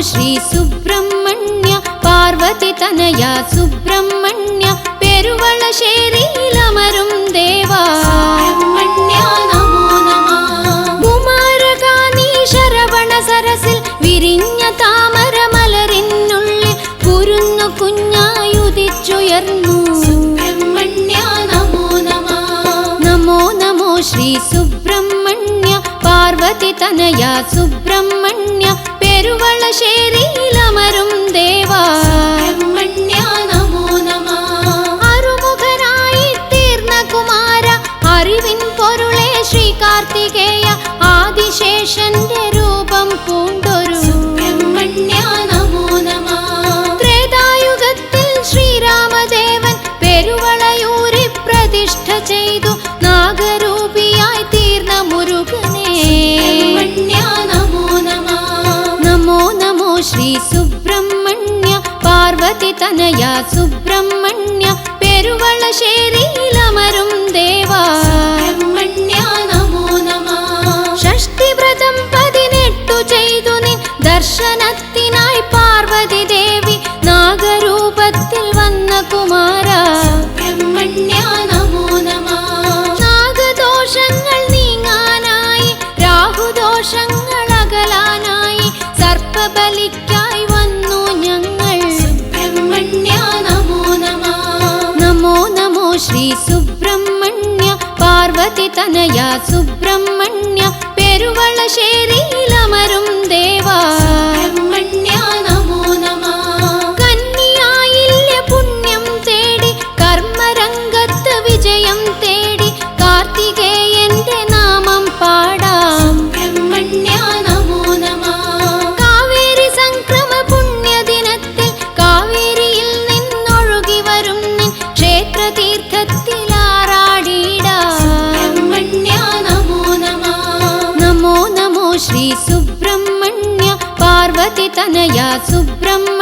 തനയ സുബ്രഹ്മണ്യ പാർവതി ദേവാ. സുബ്രഹ്മണ്യ നമോ നമഃ. കുമാരകാനീ ശരവണ സരസിൽ വിരിഞ്ഞ താമര മലരിനുള്ളിൽ കുരുന്നു കുഞ്ഞായുദിച്ചുയർന്നു സുബ്രഹ്മണ്യ നമോ നമഃ. നമോ നമോ ശ്രീ സുബ്രഹ്മണ്യ പാർവതി തനയ സുബ്രഹ്മണ്യ പെരുവളശ്ശേരിയിലമരും ദേവാ. സുബ്രഹ്മണ്യ നമോ നമ. അറുമുഖനായി തീർന്ന കുമാര അറിവിൻ പൊരുളെ ശ്രീ കാർത്തികേയ ആദിശേഷന്റെ രൂപം പൂണ്ടൊരു. സുബ്രഹ്മണ്യ നമോ നമ. ത്രേതായുഗത്തിൽ ശ്രീരാമദേവൻ പെരുവളയൂരി പ്രതിഷ്ഠ ചെയ്തു. ശ്രീ സുബ്രഹ്മണ്യ പാർവതി തനയ സുബ്രഹ്മണ്യ പെരുവളശ്ശേരിയിലമരും ദേവാ. സുബ്രഹ്മണ്യ നമോ നമഃ. ഷഷ്ടിവ്രതം പതിനെട്ടു ചെയ്തു നിൻ ദർശനത്തിനായി പാർവതി ദേവി നാഗരൂപത്തിൽ വന്ന കുമാര. സുബ്രഹ്മണ്യ നമോ നമഃ. നാഗദോഷങ്ങൾ നീങ്ങാനായി രാഹുദോഷങ്ങൾ അകലാനായി സർപ്പബലിക്കായി വന്നു ഞങ്ങൾ. സുബ്രഹ്മണ്യ നമോ നമ നമോ നമോ ശ്രീ സുബ്രഹ്മണ്യ പാർവതി തനയ സുബ്രഹ്മണ്യ श्रीसुब्रह्मण्य पार्वतीतनया सुब्रह्म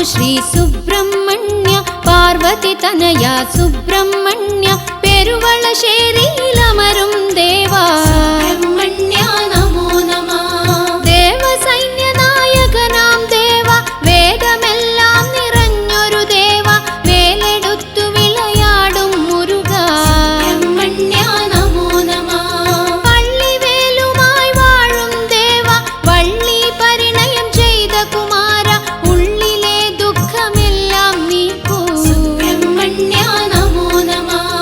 നമോ ശ്രീ സുബ്രഹ്മണ്യ പാർവതി തനയ സുബ്രഹ്മണ്യ പെരുവളശ്ശേരിയിലമരും ദേവാ